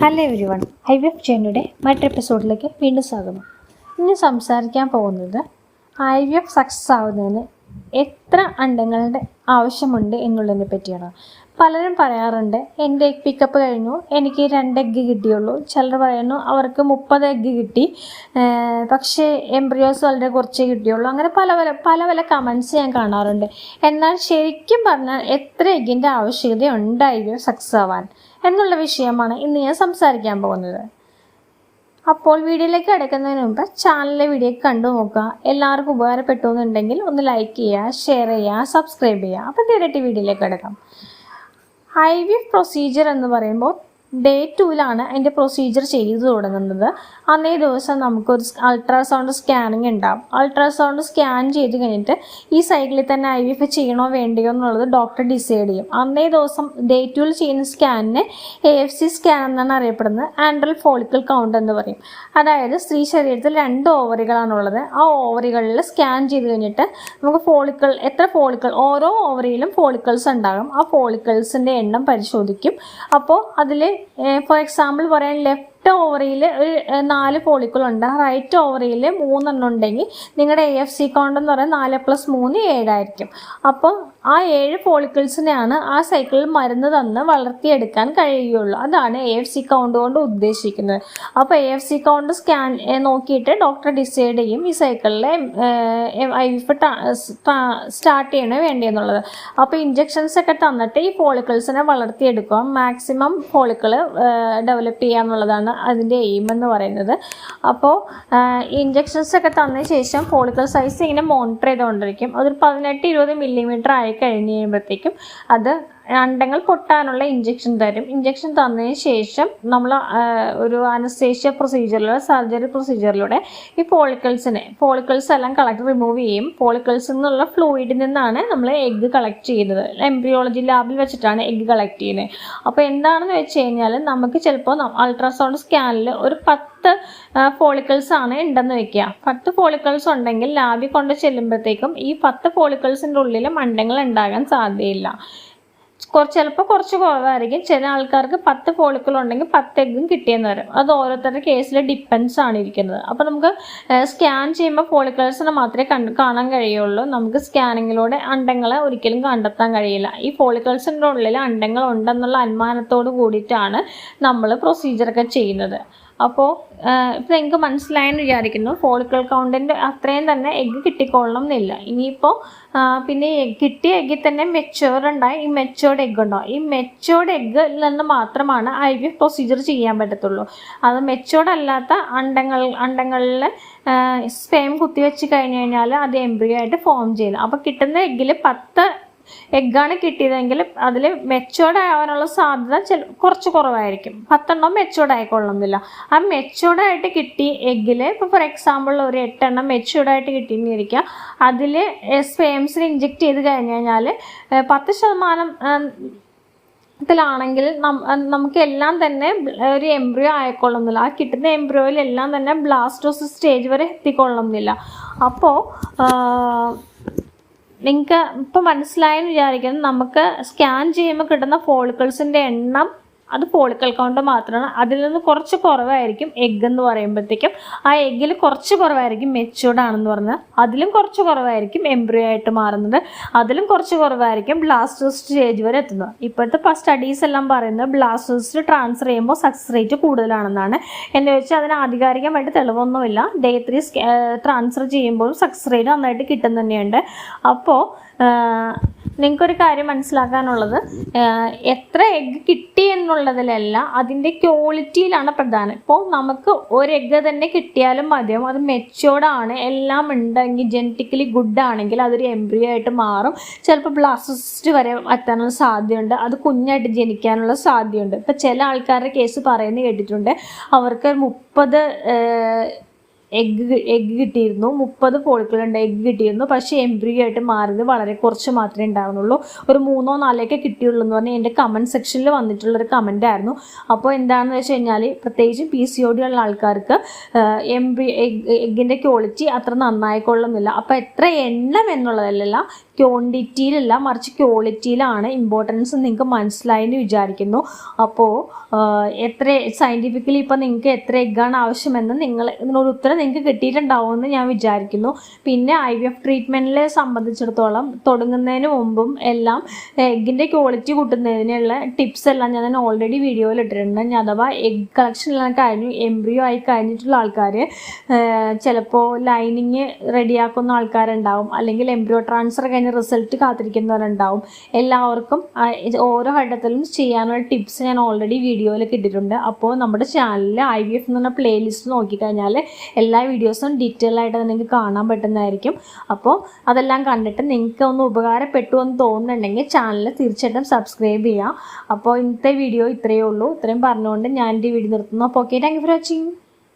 Hello everyone I V F ചേനയുടെ മറ്റൊരു എപ്പിസോഡിലേക്ക് വീണ്ടും സ്വാഗതം. ഇന്ന് സംസാരിക്കാൻ പോകുന്നത് ഐ വി എഫ് സക്സസ് ആവുന്നതിന് എത്ര അണ്ടങ്ങളുടെ ആവശ്യമുണ്ട് എന്നുള്ളതിനെ പറ്റിയാണ്. പലരും പറയാറുണ്ട് എന്റെ എഗ് പിക്കപ്പ് കഴിഞ്ഞു. എനിക്ക് രണ്ട് എഗ്ഗ് കിട്ടിയുള്ളൂ. ചിലർ പറയുന്നു അവർക്ക് മുപ്പത് എഗ്ഗ് കിട്ടി. പക്ഷേ എംബ്രിയോസ് വളരെ കുറച്ച് കിട്ടിയുള്ളൂ. അങ്ങനെ പല പല പല പല കമൻസ് ഞാൻ കാണാറുണ്ട്. എന്നാൽ ശരിക്കും പറഞ്ഞാൽ എത്ര എഗ്ഗിന്റെ ആവശ്യകത ഉണ്ടായിരിക്കും സക്സസ് ആവാൻ? എന്നുള്ള വിഷയമാണ് ഇന്ന് ഞാൻ സംസാരിക്കാൻ പോകുന്നത്. അപ്പോൾ വീഡിയോയിലേക്ക് അടയ്ക്കുന്നതിന് മുമ്പ് ചാനലിലെ വീഡിയോ കണ്ടു നോക്കുക. എല്ലാവർക്കും ഉപകാരപ്പെട്ടു എന്നുണ്ടെങ്കിൽ ഒന്ന് ലൈക്ക് ചെയ്യുക ഷെയർ ചെയ്യുക സബ്സ്ക്രൈബ് ചെയ്യുക. അപ്പോൾ നേരിട്ട് വീഡിയോയിലേക്ക് അടക്കാം ഐ വി പ്രൊസീജിയർ എന്ന് പറയുമ്പോൾ ഡേ ടൂവിലാണ് അതിന്റെ പ്രൊസീജിയർ ചെയ്തു തുടങ്ങുന്നത്. അന്നേ ദിവസം നമുക്കൊരു അൾട്രാസൗണ്ട് സ്കാനിങ് ഉണ്ടാവും. അൾട്രാസൗണ്ട് സ്കാൻ ചെയ്ത് കഴിഞ്ഞിട്ട് ഈ സൈക്കിളിൽ തന്നെ ഐ വി എഫ് ചെയ്യണോ വേണ്ടയോ എന്നുള്ളത് ഡോക്ടർ ഡിസൈഡ് ചെയ്യും. അന്നേ ദിവസം ഡേ ടൂവിൽ ചെയ്യുന്ന സ്കാനിന് എ എഫ് സി സ്കാൻ എന്നാണ് അറിയപ്പെടുന്നത്. ആൻഡ്രൽ ഫോളിക്കൽ കൗണ്ട് എന്ന് പറയും. അതായത് സ്ത്രീ ശരീരത്തിൽ രണ്ട് ഓവറികളാണുള്ളത് ആ ഓവറികളിൽ സ്കാൻ ചെയ്ത് കഴിഞ്ഞിട്ട് നമുക്ക് ഫോളിക്കൾ എത്ര ഫോളിക്കൾ ഓരോ ഓവറിയിലും ഫോളിക്കിൾസ് ഉണ്ടാകും. ആ ഫോളിക്കിൾസിന്റെ എണ്ണം പരിശോധിക്കും. അപ്പോൾ അതിൽ ഫോർ എക്സാമ്പിൾ പറയാൻ ലെഫ്റ്റ് ഓവറിയിൽ ഒരു നാല് നാല് ഫോളിക്കിളുണ്ട് റൈറ്റ് ഓവറിയിൽ മൂന്നെണ്ണം ഉണ്ടെങ്കിൽ നിങ്ങളുടെ എ എഫ് സി കൗണ്ട് എന്ന് പറയുന്നത് നാല് പ്ലസ് മൂന്ന് ഏഴായിരിക്കും. അപ്പോൾ ആ ഏഴ് ഫോളിക്കിൾസിനെയാണ് ആ സൈക്കിളിൽ മരുന്ന് തന്ന് വളർത്തിയെടുക്കാൻ കഴിയുകയുള്ളൂ അതാണ് എ എഫ് സി കൗണ്ട് കൊണ്ട് ഉദ്ദേശിക്കുന്നത്. അപ്പോൾ A F C count scan നോക്കിയിട്ട് ഡോക്ടർ ഡിസൈഡ് ചെയ്യും ഈ സൈക്കിളിലെ ഐ വിഫ് സ്റ്റാർട്ട് ചെയ്യണേ വേണ്ടിയെന്നുള്ളത് അപ്പോൾ ഇഞ്ചെക്ഷൻസ് ഒക്കെ തന്നിട്ട് ഈ ഫോളിക്കിൾസിനെ വളർത്തിയെടുക്കുക. മാക്സിമം ഫോളിക്കിൾ ഡെവലപ്പ് ചെയ്യുക എന്നുള്ളതാണ് അതിന്റെ എയിം എന്ന് പറയുന്നത്. അപ്പോൾ ഇഞ്ചെക്ഷൻസ് ഒക്കെ തന്ന ശേഷം ഫോളിക്കിൾ സൈസ് ഇങ്ങനെ മോണിറ്റർ ചെയ്തുകൊണ്ടിരിക്കും. അതൊരു പതിനെട്ട് ഇരുപത് മില്ലിമീറ്റർ ആയി കഴിഞ്ഞ് കഴിയുമ്പോഴത്തേക്കും അത് അണ്ടങ്ങൾ പൊട്ടാനുള്ള ഇഞ്ചെക്ഷൻ തരും. ഇഞ്ചെക്ഷൻ തന്നതിന് ശേഷം നമ്മൾ ഒരു അനസ്തേഷ്യ പ്രൊസീജിയറിലൂടെ സർജറി പ്രൊസീജിയറിലൂടെ ഈ പോളിക്കൾസിനെ പോളിക്കൾസ് എല്ലാം കളക്ട് റിമൂവ് ചെയ്യും. പോളിക്കൾസിൽ നിന്നുള്ള ഫ്ലൂയിഡിൽ നിന്നാണ് നമ്മൾ എഗ്ഗ് കളക്ട് ചെയ്യുന്നത്. എംബ്രിയോളജി ലാബിൽ വെച്ചിട്ടാണ് എഗ്ഗ് കളക്ട് ചെയ്യുന്നത്. അപ്പോൾ എന്താണെന്ന് വെച്ച് കഴിഞ്ഞാൽ നമുക്ക് ചിലപ്പോൾ അൾട്രാസൗണ്ട് സ്കാനിൽ ഒരു പത്ത് ഫോളിക്കിൾസ് ആണ് ഉണ്ടെന്ന് വെക്കുക പത്ത് ഫോളിക്കിൾസ് ഉണ്ടെങ്കിൽ ലാബിൽ കൊണ്ട് ചെല്ലുമ്പോഴത്തേക്കും ഈ പത്ത് ഫോളിക്കിൾസിന്റെ ഉള്ളിൽ മണ്ടങ്ങൾ ഉണ്ടാകാൻ സാധ്യതയില്ല. കുറച്ച് ചിലപ്പോൾ കുറച്ച് കുറവായിരിക്കും. ചില ആൾക്കാർക്ക് പത്ത് ഫോളിക്കിൾ ഉണ്ടെങ്കിൽ പത്ത് എഗ്ഗും കിട്ടിയെന്ന് വരും. അത് ഓരോരുത്തരുടെ കേസിൽ ഡിപ്പെൻസ് ആണ് ഇരിക്കുന്നത്. അപ്പോൾ നമുക്ക് സ്കാൻ ചെയ്യുമ്പോൾ ഫോളിക്കിൾസിനെ മാത്രമേ കണ്ട് കാണാൻ കഴിയുള്ളൂ. നമുക്ക് സ്കാനിങ്ങിലൂടെ അണ്ടങ്ങളെ ഒരിക്കലും കണ്ടെത്താൻ കഴിയില്ല. ഈ ഫോളിക്കിൾസിന്റെ ഉള്ളിൽ അണ്ടങ്ങൾ ഉണ്ടെന്നുള്ള അനുമാനത്തോട് കൂടിയിട്ടാണ് നമ്മൾ പ്രൊസീജിയറൊക്കെ ചെയ്യുന്നത്. അപ്പോൾ ഇപ്പം നിങ്ങൾക്ക് മനസ്സിലായെന്ന് വിചാരിക്കുന്നു. ഫോളിക്കൾ കൗണ്ടിന്റെ അത്രയും തന്നെ എഗ്ഗ് കിട്ടിക്കൊള്ളണം എന്നില്ല ഇനിയിപ്പോൾ പിന്നെ കിട്ടിയ എഗ്ഗിൽ തന്നെ മെച്ചുവർ ഉണ്ടായി ഈ മെച്ചോർഡ് എഗ്ഗ് ഉണ്ടാവും ഈ മെച്ചോർഡ് എഗ്ഗിൽ നിന്ന് മാത്രമാണ് ഐ വി എഫ് പ്രൊസീജിയർ ചെയ്യാൻ പറ്റത്തുള്ളൂ. അത് മെച്ചോർഡ് അല്ലാത്ത അണ്ടങ്ങൾ അണ്ടങ്ങളിൽ സ്പേം കുത്തിവെച്ച് കഴിഞ്ഞ് കഴിഞ്ഞാൽ അത് എംബ്രിയോ ആയിട്ട് ഫോം ചെയ്യില്ല അപ്പോൾ കിട്ടുന്ന എഗ്ഗിൽ പത്ത് എഗ്ഗാണ് കിട്ടിയതെങ്കിൽ അതിൽ മെച്ചോർഡ് ആവാനുള്ള സാധ്യത ചില കുറച്ച് കുറവായിരിക്കും. പത്തെണ്ണം മെച്ചോർഡ് ആയിക്കൊള്ളുന്നില്ല ആ മെച്ചോർഡ് ആയിട്ട് കിട്ടി എഗ്ഗിൽ ഇപ്പോൾ ഫോർ എക്സാമ്പിൾ ഒരു എട്ടെണ്ണം മെച്ചോർഡ് ആയിട്ട് കിട്ടിയെന്നിരിക്കുക. അതിൽ സ്പേംസിന് ഇഞ്ചെക്ട് ചെയ്ത് കഴിഞ്ഞ് കഴിഞ്ഞാൽ പത്ത് ശതമാനം ത്തിലാണെങ്കിൽ നമുക്ക് എല്ലാം തന്നെ ഒരു എംബ്രിയോ ആയിക്കൊള്ളുന്നില്ല. ആ കിട്ടുന്ന എംബ്രിയോയിൽ എല്ലാം തന്നെ ബ്ലാസ്റ്റോസ് സ്റ്റേജ് വരെ എത്തിക്കൊള്ളുന്നില്ല. അപ്പോൾ നിങ്ങൾക്ക് ഇപ്പോൾ മനസ്സിലായെന്ന് വിചാരിക്കുന്നു. നമുക്ക് സ്കാൻ ചെയ്യുമ്പോൾ കിട്ടുന്ന ഫോളിക്കിൾസിന്റെ എണ്ണം അത് പോളിക്കൽ കൗണ്ട് മാത്രമാണ്. അതിൽ നിന്ന് കുറച്ച് കുറവായിരിക്കും എഗ്ഗ് എന്ന് പറയുമ്പോഴത്തേക്കും ആ എഗ്ഗിൽ കുറച്ച് കുറവായിരിക്കും മെച്ചൂർഡ് ആണെന്ന് പറഞ്ഞാൽ അതിലും കുറച്ച് കുറവായിരിക്കും എംബ്രിയോ ആയിട്ട് മാറുന്നത്. അതിലും കുറച്ച് കുറവായിരിക്കും ബ്ലാസ്റ്റോസ് സ്റ്റേജ് വരെ എത്തുന്നത്. ഇപ്പോഴത്തെ സ്റ്റഡീസ് എല്ലാം പറയുന്നത് ബ്ലാസ്റ്റോസ്റ്റ് ട്രാൻസ്ഫർ ചെയ്യുമ്പോൾ സക്സസ് റേറ്റ് കൂടുതലാണെന്നാണ്. എന്ന് വെച്ചാൽ അതിന് ആധികാരികമായിട്ട് തെളിവൊന്നുമില്ല. ഡേ ത്രീ ട്രാൻസ്ഫർ ചെയ്യുമ്പോൾ സക്സസ് റേറ്റ് നന്നായിട്ട് കിട്ടും തന്നെയുണ്ട് അപ്പോൾ നിങ്ങൾക്കൊരു കാര്യം മനസ്സിലാക്കാനുള്ളത്. എത്ര എഗ്ഗ് കിട്ടി എന്നുള്ളതിലല്ല അതിന്റെ ക്വാളിറ്റിയിലാണ് പ്രധാനം. ഇപ്പോൾ നമുക്ക് ഒരു എഗ്ഗ് തന്നെ കിട്ടിയാലും മതിയാവും അത് മെച്ചോർഡാണ് എല്ലാം ഉണ്ടെങ്കിൽ ജനറ്റിക്കലി ഗുഡ് ആണെങ്കിൽ അതൊരു എംബ്രിയോ ആയിട്ട് മാറും. ചിലപ്പോൾ ബ്ലാസ്റ്റോസിസ്റ്റ് വരെ എത്താനുള്ള സാധ്യതയുണ്ട്. അത് കുഞ്ഞായിട്ട് ജനിക്കാനുള്ള സാധ്യതയുണ്ട്. ഇപ്പം ചില ആൾക്കാരുടെ കേസ് പറയുന്നത് കേട്ടിട്ടുണ്ട്. അവർക്ക് മുപ്പത് എഗ്ഗ് എഗ്ഗ് കിട്ടിയിരുന്നു. മുപ്പത് ഫോളിക്കിളുണ്ട് എഗ്ഗ് കിട്ടിയിരുന്നു. പക്ഷേ എംബ്രിയോ ആയിട്ട് മാറിയത് വളരെ കുറച്ച് മാത്രമേ ഉണ്ടായിരുന്നുള്ളൂ. ഒരു മൂന്നോ നാലോക്കെ കിട്ടിയുള്ളൂ എന്ന് പറഞ്ഞാൽ എന്റെ കമന്റ് സെക്ഷനിൽ വന്നിട്ടുള്ളൊരു കമന്റ് ആയിരുന്നു. അപ്പോൾ എന്താണെന്ന് വെച്ച് കഴിഞ്ഞാൽ പ്രത്യേകിച്ച് പി സി ഒ ഡി ഉള്ള ആൾക്കാർക്ക് എംബ്രി എഗ്ഗിന്റെ ക്വാളിറ്റി അത്ര നന്നായിക്കൊള്ളുന്നില്ല. അപ്പോൾ എത്ര എണ്ണം എന്നുള്ളതല്ല ക്വാണ്ടിറ്റിയിലല്ല മറിച്ച് ക്വാളിറ്റിയിലാണ് ഇമ്പോർട്ടൻസ് നിങ്ങൾക്ക് മനസ്സിലായെന്ന് വിചാരിക്കുന്നു. അപ്പോൾ എത്ര സയന്റിഫിക്കലി ഇപ്പോൾ നിങ്ങൾക്ക് എത്ര എഗ്ഗാണ് ആവശ്യമെന്ന് നിങ്ങൾ ഇതിനൊരു ഉത്തരം നിങ്ങൾക്ക് കിട്ടിയിട്ടുണ്ടാവുമെന്ന് ഞാൻ വിചാരിക്കുന്നു. പിന്നെ ഐ വി എഫ് ട്രീറ്റ്മെന്റിനെ സംബന്ധിച്ചിടത്തോളം തുടങ്ങുന്നതിന് മുമ്പും എല്ലാം എഗ്ഗിന്റെ ക്വാളിറ്റി കൂട്ടുന്നതിനുള്ള ടിപ്സ് എല്ലാം ഞാൻ ഓൾറെഡി വീഡിയോയിൽ ഇട്ടിട്ടുണ്ട്. ഞാൻ അഥവാ എഗ് കളക്ഷൻ എല്ലാം കഴിഞ്ഞു എംബ്രിയോ ആയി കഴിഞ്ഞിട്ടുള്ള ആൾക്കാർ ചിലപ്പോൾ ലൈനിങ് റെഡിയാക്കുന്ന ആൾക്കാരുണ്ടാവും. അല്ലെങ്കിൽ എംബ്രിയോ ട്രാൻസ്ഫർ കഴിഞ്ഞ് റിസൾട്ട് കാത്തിരിക്കുന്നവരുണ്ടാവും. എല്ലാവർക്കും ഓരോ ഘട്ടത്തിലും ചെയ്യാനുള്ള ടിപ്സ് ഞാൻ ഓൾറെഡി വീഡിയോയിൽ ഇട്ടിട്ടുണ്ട് അപ്പോൾ നമ്മുടെ ചാനലിൽ ഐ വി എഫ് എന്ന് പറഞ്ഞ പ്ലേലിസ്റ്റ് നോക്കിക്കഴിഞ്ഞാൽ എല്ലാ വീഡിയോസും ഡീറ്റെയിൽ ആയിട്ട് നിങ്ങൾക്ക് കാണാൻ പറ്റുന്നതായിരിക്കും. അപ്പോൾ അതെല്ലാം കണ്ടിട്ട് നിങ്ങൾക്ക് ഒന്ന് ഉപകാരപ്പെട്ടു എന്ന് തോന്നുന്നുണ്ടെങ്കിൽ ചാനൽ തീർച്ചയായിട്ടും സബ്സ്ക്രൈബ് ചെയ്യാം. അപ്പോൾ ഇന്നത്തെ വീഡിയോ ഇത്രയേ ഉള്ളൂ. ഇത്രയും പറഞ്ഞുകൊണ്ട് ഞാൻ എന്റെ വീഡിയോ നിർത്തുന്നു. അപ്പോൾ okay thank you for watching